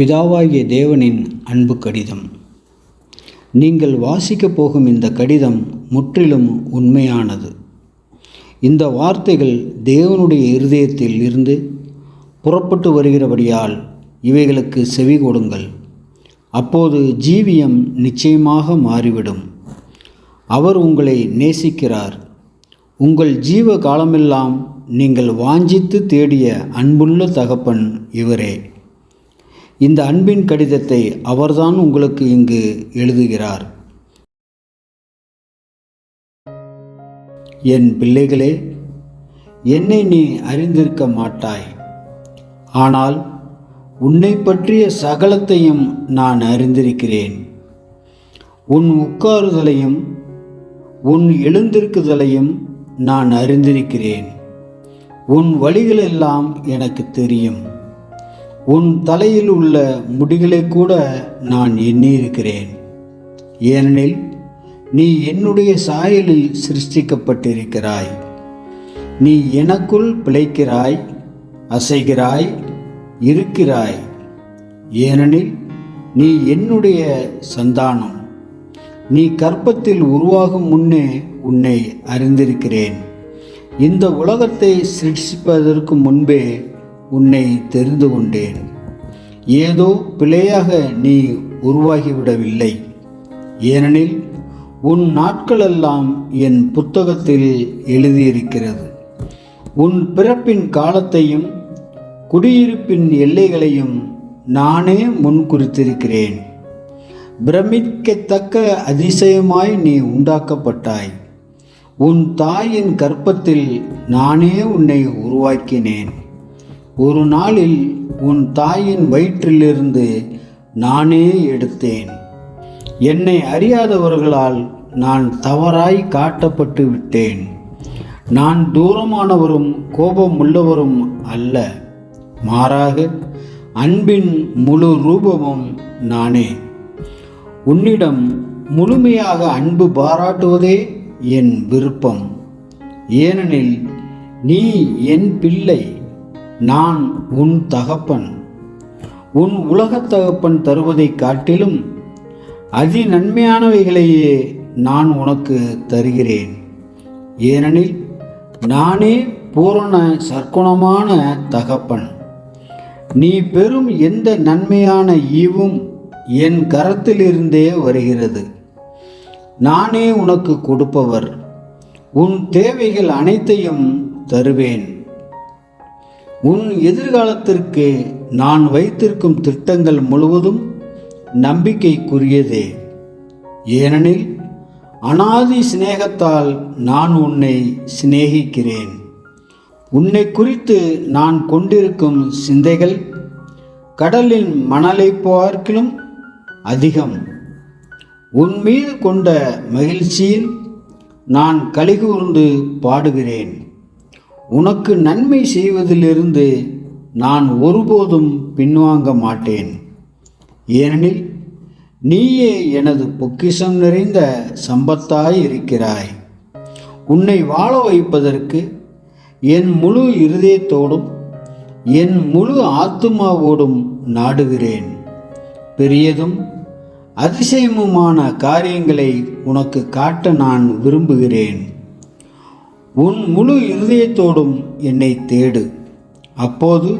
பிதாவாகிய தேவனின் அன்பு கடிதம். நீங்கள் வாசிக்கப் போகும் இந்த கடிதம் முற்றிலும் உண்மையானது. இந்த வார்த்தைகள் தேவனுடைய இருதயத்தில் இருந்து புறப்பட்டு வருகிறபடியால் இவைகளுக்கு செவி கொடுங்கள். அப்போது ஜீவியம் நிச்சயமாக மாறிவிடும். அவர் உங்களை நேசிக்கிறார். உங்கள் ஜீவ காலமெல்லாம் நீங்கள் வாஞ்சித்து தேடிய அன்புள்ள தகப்பன் இவரே. இந்த அன்பின் கடிதத்தை அவர்தான் உங்களுக்கு இங்கு எழுதுகிறார். என் பிள்ளைகளே என்னை நீ அறிந்திருக்க மாட்டாய். ஆனால் உன்னை பற்றிய சகலத்தையும் நான் அறிந்திருக்கிறேன். உன் உட்காருதலையும் உன் எழுந்திருக்குதலையும் நான் அறிந்திருக்கிறேன். உன் வழிகளெல்லாம் எனக்கு தெரியும். உன் தலையில் உள்ள முடிகளை கூட நான் எண்ணியிருக்கிறேன். ஏனெனில் நீ என்னுடைய சாயலில் சிருஷ்டிக்கப்பட்டிருக்கிறாய். நீ எனக்குள் பிழைக்கிறாய் அசைகிறாய் இருக்கிறாய். ஏனெனில் நீ என்னுடைய சந்தானம். நீ கற்பத்தில் உருவாகும் முன்னே உன்னை அறிந்திருக்கிறேன். இந்த உலகத்தை சிருஷ்டிப்பதற்கு முன்பே உன்னை தெரிந்து கொண்டேன். ஏதோ பிழையாக நீ உருவாகிவிடவில்லை. ஏனெனில் உன் நாட்களெல்லாம் என் புத்தகத்தில் எழுதியிருக்கிறது. உன் பிறப்பின் காலத்தையும் குடியிருப்பின் எல்லைகளையும் நானே முன்குறித்திருக்கிறேன். பிரமிக்கத்தக்க அதிசயமாய் நீ உண்டாக்கப்பட்டாய். உன் தாயின் கற்பத்தில் நானே உன்னை உருவாக்கினேன். ஒரு நாளில் உன் தாயின் வயிற்றிலிருந்து நானே எடுத்தேன். என்னை அறியாதவர்களால் நான் தவறாய் காட்டப்பட்டு விட்டேன். நான் தூரமானவரும் கோபமுள்ளவரும் அல்ல. மாறாக அன்பின் முழு ரூபமும் நானே. உன்னிடம் முழுமையாக அன்பு பாராட்டுவதே என் விருப்பம். ஏனெனில் நீ என் பிள்ளை. நான் உன் தகப்பன். உன் உலகத் தகப்பன் தருவதைக் காட்டிலும் அதி நன்மையானவைகளையே நான் உனக்கு தருகிறேன். ஏனெனில் நானே பூரண சற்குணமான தகப்பன். நீ பெறும் எந்த நன்மையான ஈவும் என் கரத்திலிருந்தே வருகிறது. நானே உனக்கு கொடுப்பவர். உன் தேவைகள் அனைத்தையும் தருவேன். உன் எதிர்காலத்திற்கு நான் வைத்திருக்கும் திட்டங்கள் முழுவதும் நம்பிக்கைக்குரியதே. ஏனெனில் அனாதி சிநேகத்தால் நான் உன்னை சிநேகிக்கிறேன். உன்னை குறித்து நான் கொண்டிருக்கும் சிந்தைகள் கடலின் மணலை பார்க்கிலும் அதிகம். உன் மீது கொண்ட மகிழ்ச்சியில் நான் கலிகூர்ந்து பாடுகிறேன். உனக்கு நன்மை செய்வதிலிருந்து நான் ஒருபோதும் பின்வாங்க மாட்டேன். ஏனெனில் நீயே எனது பொக்கிஷம் நிறைந்த சம்பத்தாய் இருக்கிறாய் உன்னை வாழ வைப்பதற்கு என் முழு இருதயத்தோடும் என் முழு ஆத்துமாவோடும் நாடுகிறேன். பெரியதும் அதிசயமுமான காரியங்களை உனக்கு காட்ட நான் விரும்புகிறேன். உன் முழு இருதயத்தோடும் என்னை தேடு. அப்போது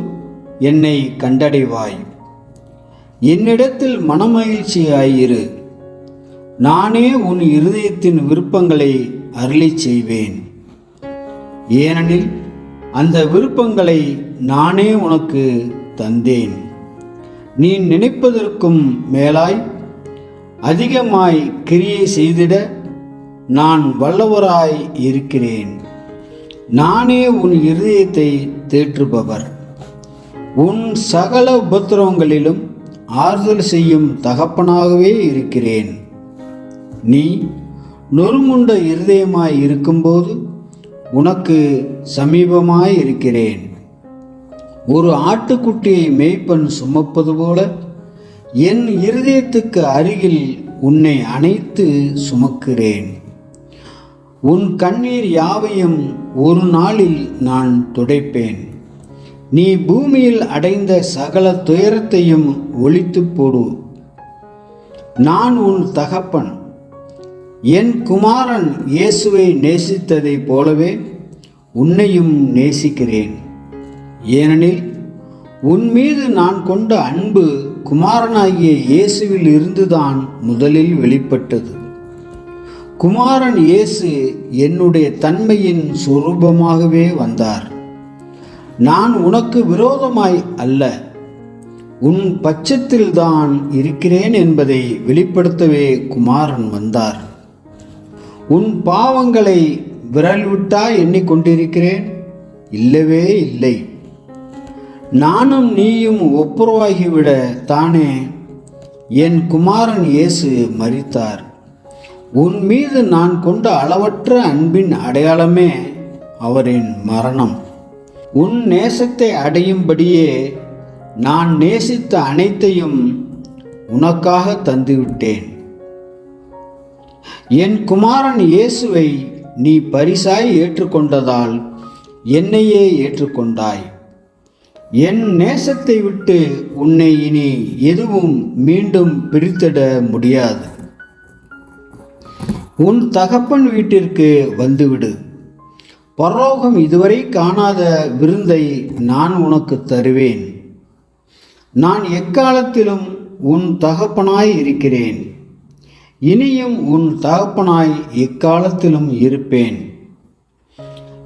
என்னை கண்டடைவாய். என்னிடத்தில் மனமகிழ்ச்சியாயிரு நானே உன் இருதயத்தின் விருப்பங்களை அருளி செய்வேன். ஏனெனில் அந்த விருப்பங்களை நானே உனக்கு தந்தேன். நீ நினைப்பதற்கும் மேலாய் அதிகமாய் கிரியை செய்திட நான் வல்லவராய் இருக்கிறேன். நானே உன் இருதயத்தை தேற்றுபவர். உன் சகல உபத்திரவங்களிலும் ஆறுதல் செய்யும் தகப்பனாகவே இருக்கிறேன். நீ நொறுமுண்ட இருதயமாய் இருக்கும்போது உனக்கு சமீபமாய் இருக்கிறேன். ஒரு ஆட்டுக்குட்டியை மேய்ப்பன் சுமப்பது போல என் இருதயத்துக்கு அருகில் உன்னை அணைத்து சுமக்கிறேன். உன் கண்ணீர் யாவையும் ஒரு நாளில் நான் துடைப்பேன். நீ பூமியில் அடைந்த சகல துயரத்தையும் ஒழித்து போடு. நான் உன் தகப்பன். என் குமாரன் இயேசுவை நேசித்ததைப் போலவே உன்னையும் நேசிக்கிறேன். ஏனெனில் உன் மீது நான் கொண்ட அன்பு குமாரனாகிய இயேசுவில் இருந்துதான் முதலில் வெளிப்பட்டது. குமாரன் இயேசு என்னுடைய தன்மையின் சுரூபமாகவே வந்தார். நான் உனக்கு விரோதமாய் அல்ல உன் பட்சத்தில்தான் இருக்கிறேன் என்பதை வெளிப்படுத்தவே குமாரன் வந்தார். உன் பாவங்களை விரல் விட்டா எண்ணிக்கொண்டிருக்கிறேன்? இல்லவே இல்லை. நானும் நீயும் ஒப்புரவாகிவிட தானே? என் குமாரன் இயேசு மறித்தார் உன் மீது நான் கொண்ட அளவற்ற அன்பின் அடையாளமே அவரின் மரணம். உன் நேசத்தை அடையும்படியே நான் நேசித்த அனைத்தையும் உனக்காக தந்துவிட்டேன். என் குமாரன் இயேசுவை நீ பரிசாய் ஏற்றுக்கொண்டதால் என்னையே ஏற்றுக்கொண்டாய். என் நேசத்தை விட்டு உன்னை இனி எதுவும் மீண்டும் பிரித்திட முடியாது. உன் தகப்பன் வீட்டிற்கு வந்துவிடு. பரலோகம் இதுவரை காணாத விருந்தை நான் உனக்கு தருவேன். நான் எக்காலத்திலும் உன் தகப்பனாய் இருக்கிறேன். இனியும் உன் தகப்பனாய் எக்காலத்திலும் இருப்பேன்.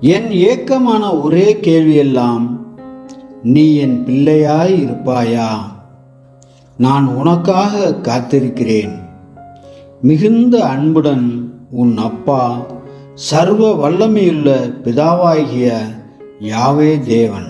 என் ஏக்கமான ஒரே கேள்வியெல்லாம் நீ என் பிள்ளையாய் இருப்பாயா? நான் உனக்காக காத்திருக்கிறேன். மிகுந்த அன்புடன் உன் அப்பா சர்வ வல்லமையுள்ள பிதாவாகிய யாவே தேவன்.